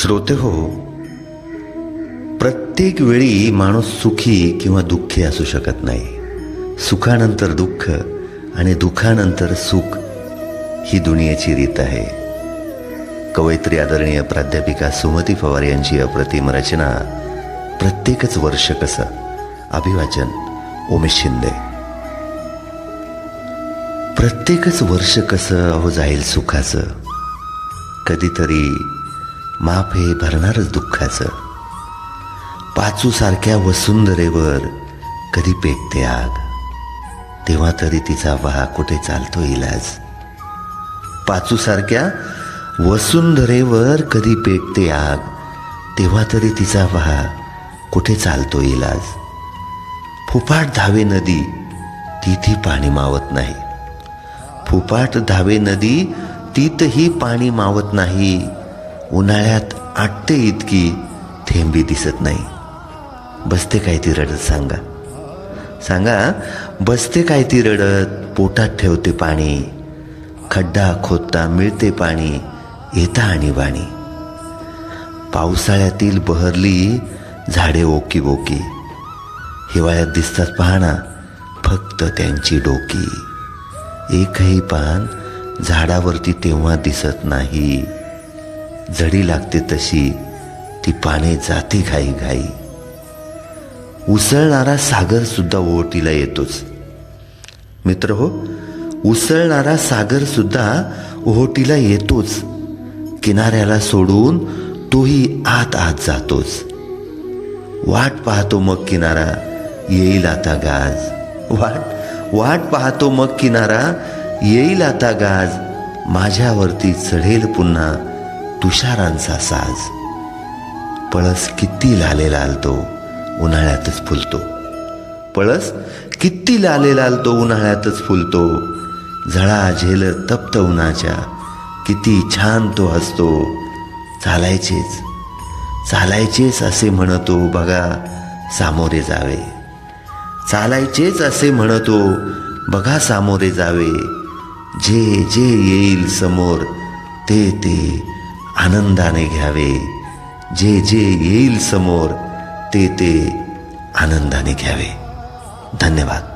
श्रोते हो प्रत्येक वेळी माणूस सुखी किंवा दुःखी असू शकत नाही. सुखानंतर दुःख आणि दुःखानंतर सुख ही दुनियेची रीत आहे. कवयित्री आदरणीय प्राध्यापिका सुमती पवार यांची अप्रतिम रचना प्रत्येकच वर्ष कसं? अभिवाचन उमेश शिंदे. प्रत्येकच वर्ष कसं अहो जाईल सुखाचं? कधीतरी माफ हे भरणारच दुःखाचं. पाचू सारख्या वसुंधरेवर कधी पेटते आग? तेव्हा तरी तिचा वाहा कुठे चालतो इलाज? पाचू सारख्या वसुंधरेवर कधी पेटते आग? तेव्हा तरी तिचा वाहा कुठे चालतो इलाज? फुफाट धावे नदी तिथी पाणी मावत नाही. फुफाट धावे नदी तीतही पाणी मावत नाही. उन्हाळ्यात आटते इतकी थेंबी दिसत नाही. बसते काय ती रडत सांगा. सांगा बसते काय ती रडत पोटात ठेवते पाणी खड्डा खोदता मिळते पाणी येता आणि वाणी. पावसाळ्यातील बहरली झाडे ओकी बोकी हिवाळ्यात दिसतात पाहणा फक्त त्यांची डोकी. एकही पान झाडावरती तेव्हा दिसत नाही. जडी लागते तशी ती पाने जाते घाई घाई. उसळणारा सागर सुद्धा ओहोटीला येतोच. मित्र हो उसळणारा सागर सुद्धा ओहोटीला येतोच. किनाऱ्याला सोडून तोही आत आत जातोच. वाट पाहतो मग किनारा येईल आता गाज. वाट वाट पाहतो मग किनारा येईल आता गाज. माझ्यावरती चढेल पुन्हा तुषारांचा साज. पळस किती लाले लालतो उन्हाळ्यातच फुलतो. पळस किती लाले लालतो उन्हाळ्यातच फुलतो. झळा झेल तप्त उन्हाच्या किती छान तो हसतो. चालायचेच चालायचेच असे म्हणतो बघा सामोरे जावे. चालायचेच असे म्हणतो बघा सामोरे जावे. जे जे येईल समोर ते ते आनंदाने घ्यावे. जे जे येईल समोर ते ते आनंदाने घ्यावे. धन्यवाद.